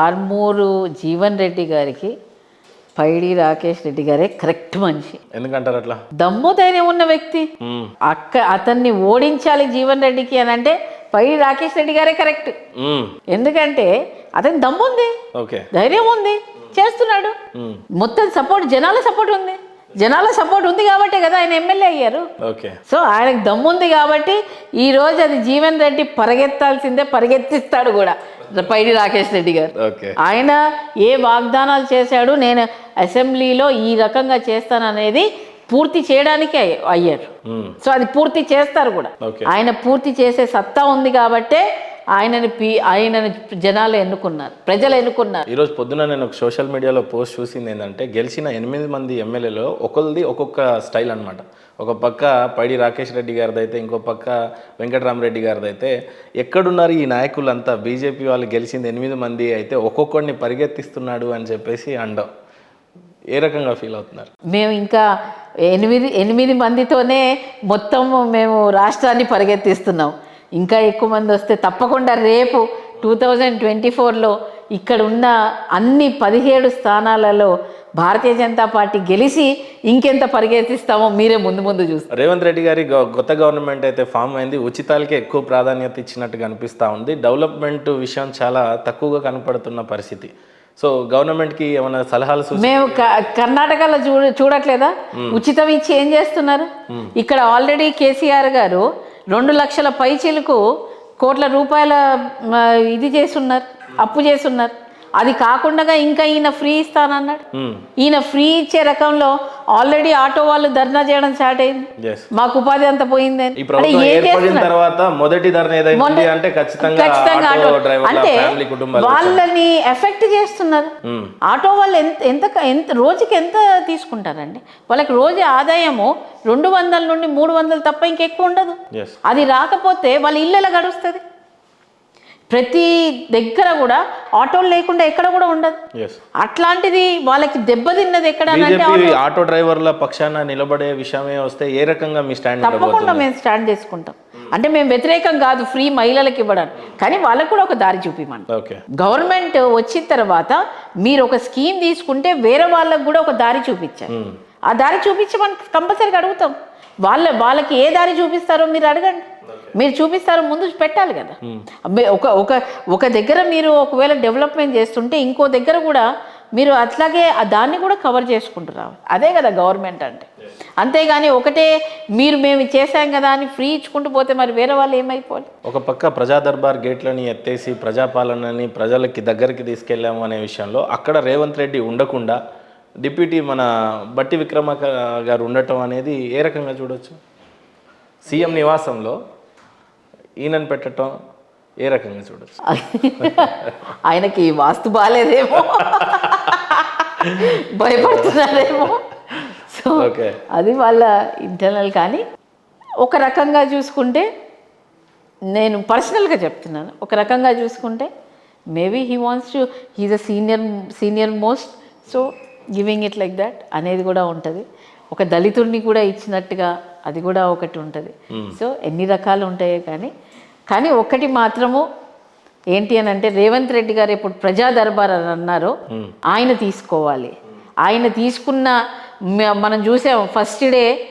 ఆర్మూరు జీవన్ రెడ్డి గారికి పైడి రాకేష్ రెడ్డి గారే కరెక్ట్ మనిషి. ఎందుకంటారు అట్లా? దమ్ము ధైర్యం ఉన్న వ్యక్తి. అక్క అతన్ని ఓడించాలి జీవన్ రెడ్డికి అని అంటే పైడి రాకేష్ రెడ్డి గారే కరెక్ట్. ఎందుకంటే అతని దమ్ము ఉంది ఓకే. ధైర్యం ఉంది. చేస్తున్నాడు. మొత్తం సపోర్ట్ జనాల సపోర్ట్ ఉంది. జనాల సపోర్ట్ ఉంది కాబట్టే కదా ఆయన ఎమ్మెల్యే అయ్యారు. ఓకే. సో ఆయనకు దమ్ముంది కాబట్టి ఈ రోజు అది జీవన్ రెడ్డి పరిగెత్తాల్సిందే పరిగెత్తిస్తాడు కూడా. పైడి రాకేష్ రెడ్డి గారు. ఆయన ఏ వాగ్దానాలు చేశాడు నేను అసెంబ్లీలో ఈ రకంగా చేస్తాననేది పూర్తి చేయడానికే అయ్య- అయ్యారు. సో అది పూర్తి చేస్తారు కూడా. ఆయన పూర్తి చేసే సత్తా ఉంది కాబట్టే ఆయనని పి ఆయనని జనాలు ఎన్నుకున్నారు ప్రజలు ఎన్నుకున్నారు. ఈరోజు పొద్దున నేను ఒక సోషల్ మీడియాలో పోస్ట్ చూసింది ఏంటంటే గెలిచిన ఎనిమిది మంది ఎమ్మెల్యేలో ఒకరిది ఒక్కొక్క స్టైల్ అన్నమాట. ఒక పక్క పైడి రాకేష్ రెడ్డి గారిది అయితే ఇంకో పక్క వెంకటరామరెడ్డి గారిది అయితే ఎక్కడున్నారు ఈ నాయకులంతా? బీజేపీ వాళ్ళు గెలిచింది ఎనిమిది మంది అయితే ఒక్కొక్కడిని పరిగెత్తిస్తున్నాడు అని చెప్పేసి అండం. ఏ రకంగా ఫీల్ అవుతున్నారు? మేము ఇంకా ఎనిమిది ఎనిమిది మందితోనే మొత్తం మేము రాష్ట్రాన్ని పరిగెత్తిస్తున్నాం. ఇంకా ఎక్కువ మంది వస్తే తప్పకుండా రేపు టూ థౌజండ్ ట్వంటీ ఫోర్లో ఇక్కడ ఉన్న అన్ని పదిహేడు స్థానాలలో భారతీయ జనతా పార్టీ గెలిచి ఇంకెంత పరిగెత్తిస్తామో మీరే ముందు ముందు చూస్తారు. రేవంత్ రెడ్డి గారి కొత్త గవర్నమెంట్ అయితే ఫామ్ అయింది. ఉచితాలకే ఎక్కువ ప్రాధాన్యత ఇచ్చినట్టుగా అనిపిస్తూ ఉంది. డెవలప్మెంట్ విషయం చాలా తక్కువగా కనపడుతున్న పరిస్థితి. సో గవర్నమెంట్కి ఏమైనా సలహాలు మేము కర్ణాటకలో చూడ చూడట్లేదా? ఉచితం ఇచ్చి ఏం చేస్తున్నారు? ఇక్కడ ఆల్రెడీ కేసీఆర్ గారు రెండు లక్షల పైచీలకు కోట్ల రూపాయల ఇది చేస్తున్నారు అప్పు చేస్తున్నారు. అది కాకుండా ఇంకా ఈయన ఫ్రీ ఇస్తానన్నాడు. ఈయన ఫ్రీ ఇచ్చే రకంలో ఆల్రెడీ ఆటో వాళ్ళు ధర్నా చేయడం స్టార్ట్ అయింది. మాకు ఉపాధి అంత పోయిందని ఈ అంటే? తర్వాత మొదటి ఖచ్చితంగా ఆటో అంటే వాళ్ళని ఎఫెక్ట్ చేస్తున్నారు. ఆటో వాళ్ళు ఎంత ఎంత ఎంత రోజుకి ఎంత తీసుకుంటారండి? వాళ్ళకి రోజు ఆదాయము రెండు వందల నుండి మూడు వందలు తప్ప ఇంకెక్కువ ఉండదు. అది రాకపోతే వాళ్ళ ఇల్లు ఎలా గడుస్తుంది? ప్రతి దగ్గర కూడా ఆటోలు లేకుండా ఎక్కడ కూడా ఉండదు. అట్లాంటిది వాళ్ళకి దెబ్బతిన్నది ఎక్కడ ఆటో డ్రైవర్ల పక్షాన నిలబడే విషయమే వస్తే ఏ రకంగా మీ స్టాండ్ తప్పకుండా మేము స్టాండ్ చేసుకుంటాం. అంటే మేము వ్యతిరేకం కాదు ఫ్రీ మహిళలకు ఇవ్వడానికి. కానీ వాళ్ళకు కూడా ఒక దారి చూపిమంటాం ఓకే గవర్నమెంట్ వచ్చిన తర్వాత మీరు ఒక స్కీమ్ తీసుకుంటే వేరే వాళ్ళకు కూడా ఒక దారి చూపించారు మ్మ్. ఆ దారి చూపించి మనం కంపల్సరీగా అడుగుతాం. వాళ్ళ వాళ్ళకి ఏ దారి చూపిస్తారో మీరు అడగండి. మీరు చూపిస్తారో ముందు పెట్టాలి కదా. ఒక ఒక ఒక దగ్గర మీరు ఒకవేళ డెవలప్మెంట్ చేస్తుంటే ఇంకో దగ్గర కూడా మీరు అట్లాగే దాన్ని కూడా కవర్ చేసుకుంటూ రావాలి. అదే కదా గవర్నమెంట్ అంటే. అంతేగాని ఒకటే మీరు మేము చేశాం కదా అని ఫ్రీ ఇచ్చుకుంటూ పోతే మరి వేరే వాళ్ళు ఏమైపోవాలి? ఒక పక్క ప్రజా దర్బార్ గేట్లని ఎత్తేసి ప్రజాపాలనని ప్రజలకి దగ్గరికి తీసుకెళ్ళాము అనే విషయంలో అక్కడ రేవంత్ రెడ్డి ఉండకుండా డిప్యూటీ మన బట్టి విక్రమార్క గారు ఉండటం అనేది ఏ రకంగా చూడొచ్చు? సీఎం నివాసంలో ఈయనని పెట్టడం ఏ రకంగా చూడొచ్చు? ఆయనకి వాస్తు బాగాలేదేమో భయపడుతున్నారేమో. సో అది వాళ్ళ ఇంటర్నల్ కానీ ఒక రకంగా చూసుకుంటే నేను పర్సనల్గా చెప్తున్నాను. ఒక రకంగా చూసుకుంటే maybe he wants to he's a senior senior most so giving it like that అనేది కూడా ఉంటుంది. ఒక దళితుడిని కూడా ఇచ్చినట్టుగా అది కూడా ఒకటి ఉంటుంది. సో ఎన్ని రకాలు ఉంటాయో కానీ కానీ ఒకటి మాత్రము ఏంటి అని అంటే రేవంత్ రెడ్డి గారు ఇప్పుడు ప్రజా దర్బార్ అని అన్నారో ఆయన తీసుకోవాలి. ఆయన తీసుకున్న మనం చూసాం ఫస్ట్ డే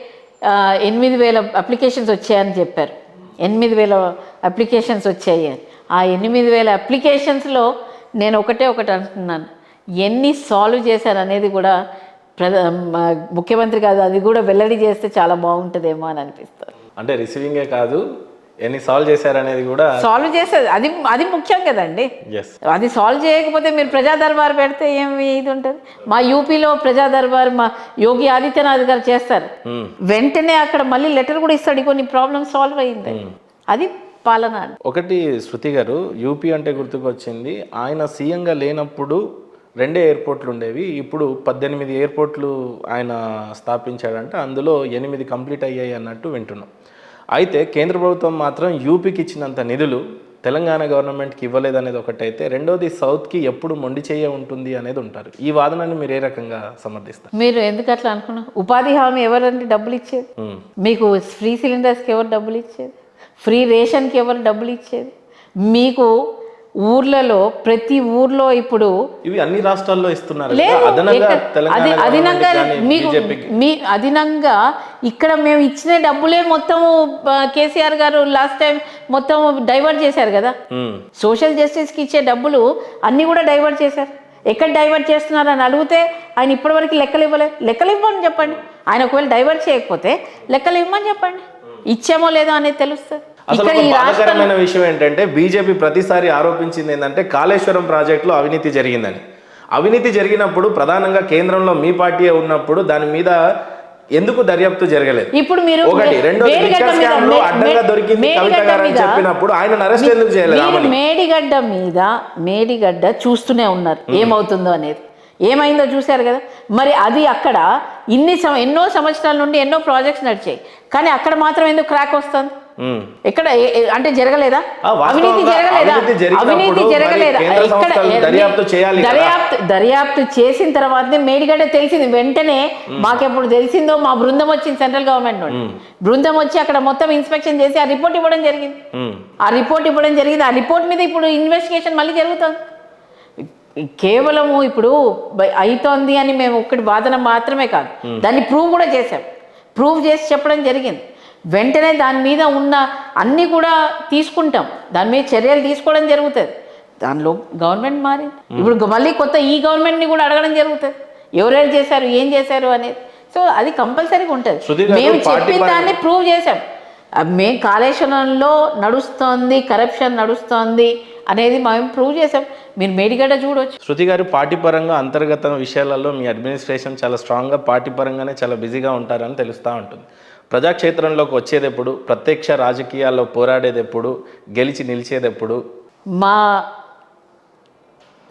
ఎనిమిది వేల అప్లికేషన్స్ వచ్చాయని చెప్పారు. ఎనిమిది వేల అప్లికేషన్స్ వచ్చాయి. అని ఆ ఎనిమిది వేల అప్లికేషన్స్లో నేను ఒకటే ఒకటి అంటున్నాను. ఎన్ని సాల్వ్ చేశారు అనేది కూడా ప్రధ ముఖ్యమంత్రి కాదు అది కూడా వెల్లడి చేస్తే చాలా బాగుంటుందేమో అని అనిపిస్తుంది. అంటే రిసీవింగే కాదు ఎన్ని సాల్వ్ చేశారనేది కూడా సాల్వ్ చేసేది. అది అది ముఖ్యం కదండి. అది సాల్వ్ చేయకపోతే మీరు ప్రజా దర్బార్ పెడితే ఏం ఇది ఉంటుంది? మా యూపీలో ప్రజా దర్బార్ మా యోగి ఆదిత్యనాథ్ గారు చేస్తారు. వెంటనే అక్కడ మళ్ళీ లెటర్ కూడా ఇస్తాడు. కొన్ని ప్రాబ్లమ్ సాల్వ్ అయింది. అది పాలన. ఒకటి శృతి గారు యూపీ అంటే గుర్తుకొచ్చింది. ఆయన సీఎంగా లేనప్పుడు రెండే ఎయిర్పోర్ట్లు ఉండేవి. ఇప్పుడు పద్దెనిమిది ఎయిర్పోర్ట్లు ఆయన స్థాపించాడంటే. అందులో ఎనిమిది కంప్లీట్ అయ్యాయి అన్నట్టు వింటున్నాం. అయితే కేంద్ర ప్రభుత్వం మాత్రం యూపీకి ఇచ్చినంత నిధులు తెలంగాణ గవర్నమెంట్కి ఇవ్వలేదనేది ఒకటైతే రెండోది సౌత్కి ఎప్పుడు మొండి చేయ ఉంటుంది అనేది ఉంటారు. ఈ వాదనని మీరు ఏ రకంగా సమర్థిస్తారు? మీరు ఎందుకు అట్లా అనుకున్నారు ఉపాధి హామీ ఎవరండి డబ్బులు ఇచ్చేది. మీకు ఫ్రీ సిలిండర్స్కి ఎవరు డబ్బులు ఇచ్చేది? ఫ్రీ రేషన్కి ఎవరు డబ్బులు ఇచ్చేది? మీకు ఊర్లలో ప్రతి ఊర్లో ఇప్పుడు ఇవి అన్ని రాష్ట్రాల్లో ఇస్తున్నారు అదనంగా అది మీకు మీ అదనంగా ఇక్కడ మేము ఇచ్చిన డబ్బులే మొత్తం కేసీఆర్ గారు లాస్ట్ టైం మొత్తం డైవర్ట్ చేశారు కదా. సోషల్ జస్టిస్కి ఇచ్చే డబ్బులు అన్నీ కూడా డైవర్ట్ చేశారు. ఎక్కడ డైవర్ట్ చేస్తున్నారు అని అడిగితే ఆయన ఇప్పటివరకు లెక్కలు ఇవ్వలేదు లెక్కలు ఇవ్వమని చెప్పండి. ఆయన ఒకవేళ డైవర్ట్ చేయకపోతే లెక్కలు ఇవ్వమని చెప్పండి. ఇచ్చామో లేదో అనేది తెలుస్తుంది. అసలు బాధాకరమైన విషయం ఏంటంటే బీజేపీ ప్రతిసారి ఆరోపించింది ఏంటంటే కాళేశ్వరం ప్రాజెక్టులో అవినీతి జరిగిందని. అవినీతి జరిగినప్పుడు ప్రధానంగా కేంద్రంలో మీ పార్టీ ఉన్నప్పుడు దాని మీద ఎందుకు దర్యాప్తు జరగలేదు? ఇప్పుడు మీరు ఒకటి స్కామ్లో మే- అడ్డంగా దొరికింది కవిత మేడిగడ్డ గారు అని మీద- చెప్పినప్పుడు ఆయన అరెస్ట్ ఎందుకు చేయలేదు మేడిగడ్డ మీద మేడిగడ్డ చూస్తూనే ఉన్నారు. ఏమవుతుందో అనేది. ఏమైందో చూశారు కదా? మరి అది అక్కడ ఇన్ని ఎన్నో సంవత్సరాల నుండి ఎన్నో ప్రాజెక్ట్స్ నడిచాయి. కానీ అక్కడ మాత్రం ఎందుకు క్రాక్ వస్తుంది. ఎక్కడ అంటే జరగలేదా? అవినీతి జరగలేదా? అవినీతి జరగలేదా? ఇక్కడ దర్యాప్తు. దర్యాప్తు చేసిన తర్వాతనే మేడిగడ్డ తెలిసింది. వెంటనే మాకెప్పుడు తెలిసిందో మా బృందం వచ్చింది సెంట్రల్ గవర్నమెంట్ నుండి. బృందం వచ్చి అక్కడ మొత్తం ఇన్స్పెక్షన్ చేసి ఆ రిపోర్ట్ ఇవ్వడం జరిగింది. ఆ రిపోర్ట్ ఇవ్వడం జరిగింది. ఆ రిపోర్ట్ మీద ఇప్పుడు ఇన్వెస్టిగేషన్ మళ్ళీ జరుగుతుంది. కేవలము ఇప్పుడు అవుతోంది అని మేము ఒక్కటి వాదన మాత్రమే కాదు. దాన్ని ప్రూవ్ కూడా చేసాం ప్రూవ్ చేసి చెప్పడం జరిగింది. వెంటనే దాని మీద ఉన్న అన్నీ కూడా తీసుకుంటాం. దాని మీద చర్యలు తీసుకోవడం జరుగుతుంది. దానిలో గవర్నమెంట్ మారింది. ఇప్పుడు మళ్ళీ కొత్త ఈ గవర్నమెంట్ని కూడా అడగడం జరుగుతుంది. ఎవరెవరు చేశారు ఏం చేశారు అనేది. సో అది కంపల్సరీగా ఉంటుంది. మేము చెప్పిన దాన్ని ప్రూవ్ చేసాం ఆ, మేం కాళేశ్వరంలో నడుస్తోంది కరప్షన్ నడుస్తోంది అనేది మేము ప్రూవ్ చేసాం మీరు మేడిగడ్డ చూడొచ్చు. శృతి గారు పార్టీ పరంగా అంతర్గత విషయాలలో మీ అడ్మినిస్ట్రేషన్ చాలా స్ట్రాంగ్గా పార్టీ పరంగానే చాలా బిజీగా ఉంటారని తెలుస్తూ ఉంటుంది. ప్రజాక్షేత్రంలోకి వచ్చేది ఎప్పుడు ప్రత్యక్ష రాజకీయాల్లో పోరాడేది ఎప్పుడు గెలిచి నిలిచేది ఎప్పుడు మా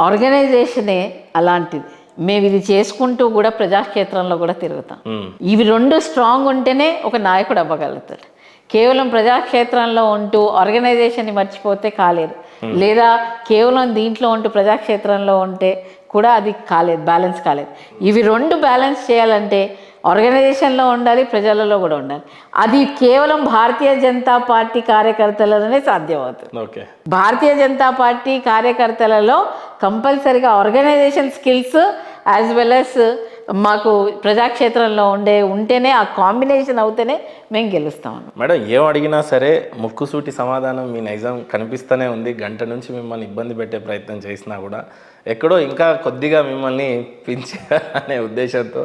ఆర్గనైజేషనే అలాంటిది. మేము ఇది చేసుకుంటూ కూడా ప్రజాక్షేత్రంలో కూడా తిరుగుతాం. ఇవి రెండు స్ట్రాంగ్ ఉంటేనే ఒక నాయకుడు అవ్వగలుగుతాడు. కేవలం ప్రజాక్షేత్రంలో ఉంటూ ఆర్గనైజేషన్ని మర్చిపోతే కాలేదు. లేదా కేవలం దీంట్లో ఉంటూ ప్రజాక్షేత్రంలో ఉంటే కూడా అది కాలేదు బ్యాలెన్స్ కాలేదు. ఇవి రెండు బ్యాలెన్స్ చేయాలంటే ఆర్గనైజేషన్లో ఉండాలి ప్రజలలో కూడా ఉండాలి. అది కేవలం భారతీయ జనతా పార్టీ కార్యకర్తలలోనే సాధ్యమవుతుంది. ఓకే. భారతీయ జనతా పార్టీ కార్యకర్తలలో కంపల్సరిగా organisation skills as well as మాకు ప్రజాక్షేత్రంలో ఉండే ఉంటేనే ఆ కాంబినేషన్ అవుతేనే మేము గెలుస్తాం. మేడం ఏం అడిగినా సరే ముక్కుసూటి సమాధానం మీ నైజం కనిపిస్తూనే ఉంది. గంట నుంచి మిమ్మల్ని ఇబ్బంది పెట్టే ప్రయత్నం చేసినా కూడా ఎక్కడో ఇంకా కొద్దిగా మిమ్మల్ని పెంచే అనే ఉద్దేశంతో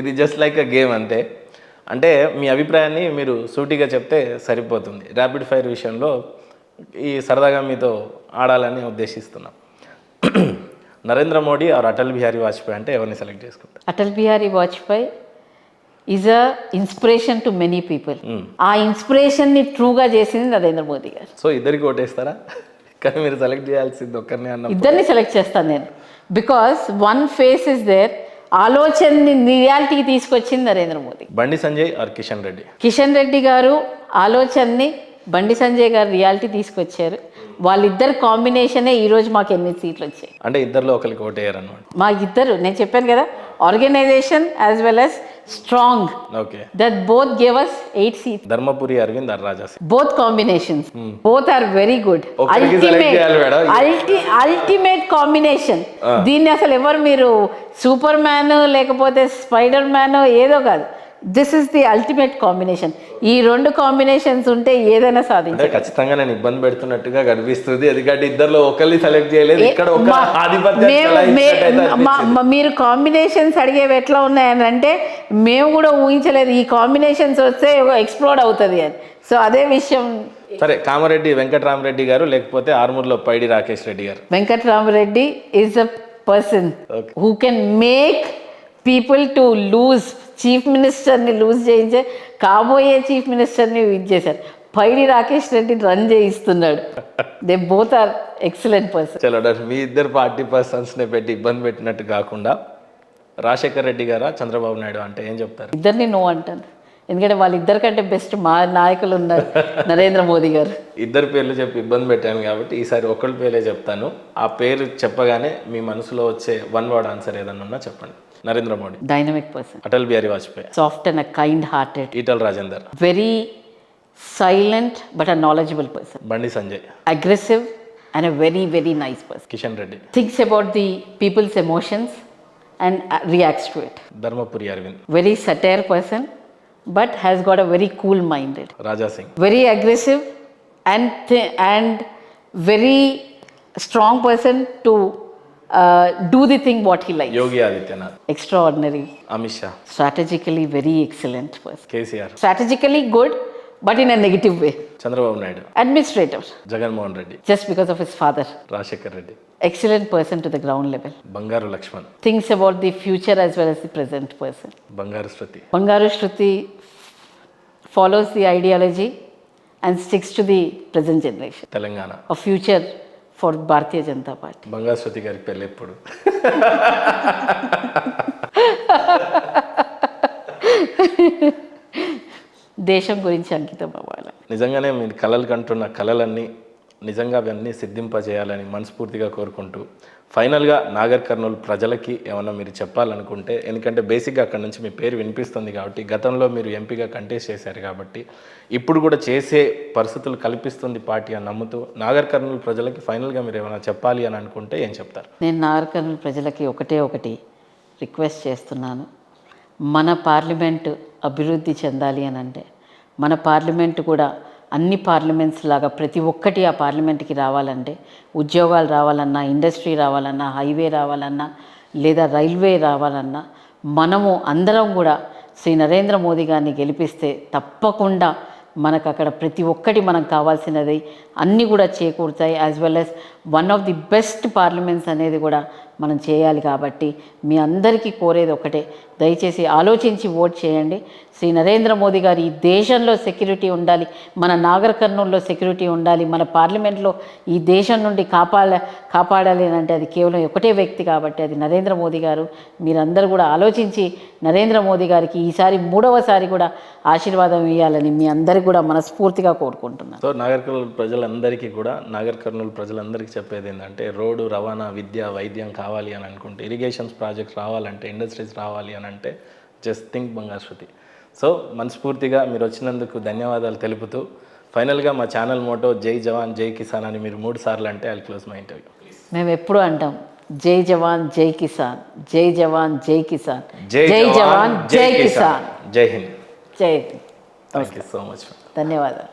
ఇది జస్ట్ లైక్ అ గేమ్ అంతే. అంటే మీ అభిప్రాయాన్ని మీరు సూటిగా చెప్తే సరిపోతుంది. ర్యాపిడ్ ఫైర్ విషయంలో ఈ సరదాగా మీతో ఆడాలని ఉద్దేశిస్తున్నాం. నరేంద్ర మోడీ ఆర్ అటల్ బిహారీ వాజ్పేయి అంటే ఎవరిని సెలెక్ట్ చేసుకుంటారు? Atal Bihari Vajpayee is a inspiration to many people ఆ ఇన్స్పిరేషన్ని ట్రూగా చేసింది నరేంద్ర మోదీ గారు. సో ఇద్దరికి ఓటేస్తారా? కానీ మీరు సెలెక్ట్ చేయాల్సింది ఒక్కరిని అన్న ఇద్దరిని సెలెక్ట్ చేస్తాను నేను. Because one face is there. ఆలోచనని రియాలిటీకి తీసుకొచ్చింది నరేంద్ర మోదీ. బండి సంజయ్ ఆర్ కిషన్ రెడ్డి? కిషన్ రెడ్డి గారు ఆలోచనని బండి సంజయ్ గారు రియాలిటీ తీసుకొచ్చారు. వాళ్ళిద్దరు కాంబినేషనే ఈరోజు మాకు ఎనిమిది సీట్లు వచ్చాయి. అంటే ఇద్దరిలో ఒకరికి ఓటేయారనమాట మా ఇద్దరు నేను చెప్పాను కదా organization as well as strong okay that both gave us eight seats Dharmapuri Arvind అర్రాజా both combinations both are very good ultimate combination దీన్ని అసలు ఎవరు మీరు సూపర్ మ్యాన్ లేకపోతే స్పైడర్ మ్యాన్ ఏదో కాదు. This is the ultimate combination ఈ రెండు combinations ఉంటే ఏదైనా సాధించచ్చు ఖచ్చితంగా నేను ఇబ్బంది పెడుతున్నట్టుగా కనిపిస్తుంది. ఎందుకంటే ఇద్దరిలో ఒకరిని సెలెక్ట్ చేయలేదు ఇక్కడ ఒక ఆధిపత్యం మీరు కాంబినేషన్స్ అడిగేవి ఎట్లా ఉన్నాయని అంటే మేము కూడా ఊహించలేదు. ఈ కాంబినేషన్స్ వస్తే ఎక్స్ప్లోర్ అవుతుంది అని. సో అదే విషయం సరే కామారెడ్డి వెంకటరామరెడ్డి గారు లేకపోతే ఆర్మూర్లో పైడి రాకేష్ రెడ్డి గారు. Venkatramireddy is a person. Who can make people to lose chief మినిస్టర్ని లూజ్ చేయించే కాబోయే చీఫ్ మినిస్టర్ని చేశారు. Paidi Rakesh Reddy run చేయిస్తున్నాడు. They both are excellent person చలో. మీ ఇద్దరు పార్టీ పర్సన్స్ని పెట్టి ఇబ్బంది పెట్టినట్టు కాకుండా రాజశేఖర్ రెడ్డి గారా చంద్రబాబు నాయుడు అంటే ఏం చెప్తారు? ఇద్దరిని నో అంటాను ఎందుకంటే వాళ్ళిద్దరికంటే బెస్ట్ మా నాయకులు ఉన్నారు నరేంద్ర మోదీ గారు. ఇద్దరు పేర్లు చెప్పి ఇబ్బంది పెట్టాను కాబట్టి ఈసారి ఒకళ్ళ పేరే చెప్తాను. ఆ పేరు చెప్పగానే మీ మనసులో వచ్చే వన్ వర్డ్ ఆన్సర్ ఏదన్నా ఉన్నా చెప్పండి. Narendra Modi. Dynamic person. Atal Bihari Vajpayee. Soft and a kind-hearted. Ital Rajendra. Very silent but a knowledgeable person. Bandi Sanjay. Aggressive and a very very nice person. Kishan Reddy. Thinks about the people's emotions and uh, reacts to it. Dharmapuri Arvind. Very satir person but has got a very cool minded. Raja Singh. Very aggressive and and very strong person too. Uh, do the thing what he likes. Yogi Adityanath. Extraordinary. Amisha. Strategically very excellent person. KCR. Strategically good, but in a negative way. Chandrababu Naidu. Administrator. Jagan Mohan Reddy. Just because of his father. Rashekar Reddy. Excellent person to the ground level. Bangaru Lakshman. Thinks about the future as well as the present person. Bangaru Shruti. Bangaru Shruti follows the ideology and sticks to the present generation. Telangana. A future Bharatiya Janata Party. బంగారు శృతి గారి పెళ్ళి ఎప్పుడు దేశం గురించి అంకితం అవ్వాలి నిజంగానే మీరు కళలు కంటున్న కళలన్నీ నిజంగా అవన్నీ సిద్ధింపజేయాలని మనస్ఫూర్తిగా కోరుకుంటూ ఫైనల్గా నాగర్ కర్నూలు ప్రజలకి ఏమన్నా మీరు చెప్పాలనుకుంటే ఎందుకంటే బేసిక్గా అక్కడ నుంచి మీ పేరు వినిపిస్తుంది కాబట్టి గతంలో మీరు ఎంపీగా కంటెస్ట్ చేశారు కాబట్టి ఇప్పుడు కూడా చేసే పరిస్థితులు కల్పిస్తుంది పార్టీ అని నమ్ముతూ నాగర్ కర్నూలు ప్రజలకి ఫైనల్గా మీరు ఏమైనా చెప్పాలి అని అనుకుంటే ఏం చెప్తారు? నేను నాగర్కర్నూలు ప్రజలకి ఒకటే ఒకటి రిక్వెస్ట్ చేస్తున్నాను. మన పార్లమెంటు అభివృద్ధి చెందాలి అని అంటే మన పార్లమెంటు కూడా అన్ని పార్లమెంట్స్ లాగా ప్రతి ఒక్కటి ఆ పార్లమెంట్కి రావాలంటే ఉద్యోగాలు రావాలన్నా ఇండస్ట్రీ రావాలన్నా హైవే రావాలన్నా లేదా రైల్వే రావాలన్నా మనము అందరం కూడా శ్రీ నరేంద్ర మోదీ గారిని గెలిపిస్తే తప్పకుండా మనకు అక్కడ ప్రతి ఒక్కటి మనకు కావాల్సినది అన్నీ కూడా చేకూరుతాయి as well as one of the best parliaments అనేది కూడా మనం చేయాలి కాబట్టి మీ అందరికీ కోరేది ఒకటే. దయచేసి ఆలోచించి ఓట్ చేయండి. శ్రీ నరేంద్ర మోదీ గారు ఈ దేశంలో సెక్యూరిటీ ఉండాలి మన నాగర్ కర్నూల్లో సెక్యూరిటీ ఉండాలి మన పార్లమెంట్లో ఈ దేశం నుండి కాపాడ కాపాడాలి అంటే అది కేవలం ఒకటే వ్యక్తి కాబట్టి అది నరేంద్ర మోదీ గారు. మీరందరూ కూడా ఆలోచించి నరేంద్ర మోదీ గారికి ఈసారి మూడవసారి కూడా ఆశీర్వాదం ఇవ్వాలని మీ అందరికీ కూడా మనస్ఫూర్తిగా కోరుకుంటున్నాను. సో నాగర్ కర్నూలు ప్రజలందరికీ కూడా నాగర్ కర్నూలు ప్రజలందరికీ చెప్పేది ఏంటంటే రోడ్డు రవాణా విద్య వైద్యం కావాలి అని అనుకుంటే ఇరిగేషన్స్ ప్రాజెక్ట్స్ రావాలంటే ఇండస్ట్రీస్ రావాలి అని అంటే జస్ట్ థింక్ బంగారు శృతి. సో మనస్ఫూర్తిగా మీరు వచ్చినందుకు ధన్యవాదాలు తెలుపుతూ ఫైనల్గా మా ఛానల్ మోటో జై జవాన్ జై కిసాన్ అని మీరు మూడు సార్లు అంటే ఐ క్లోజ్ మై ఇంటర్వ్యూ మేము ఎప్పుడు అంటాం జై జవాన్ జై కిసాన్ జై జవాన్ జై కిసాన్ జై జవాన్ జై కిసాన్. జై హింద్. జై థ్యాంక్ యూ సో మచ్ ధన్యవాదాలు.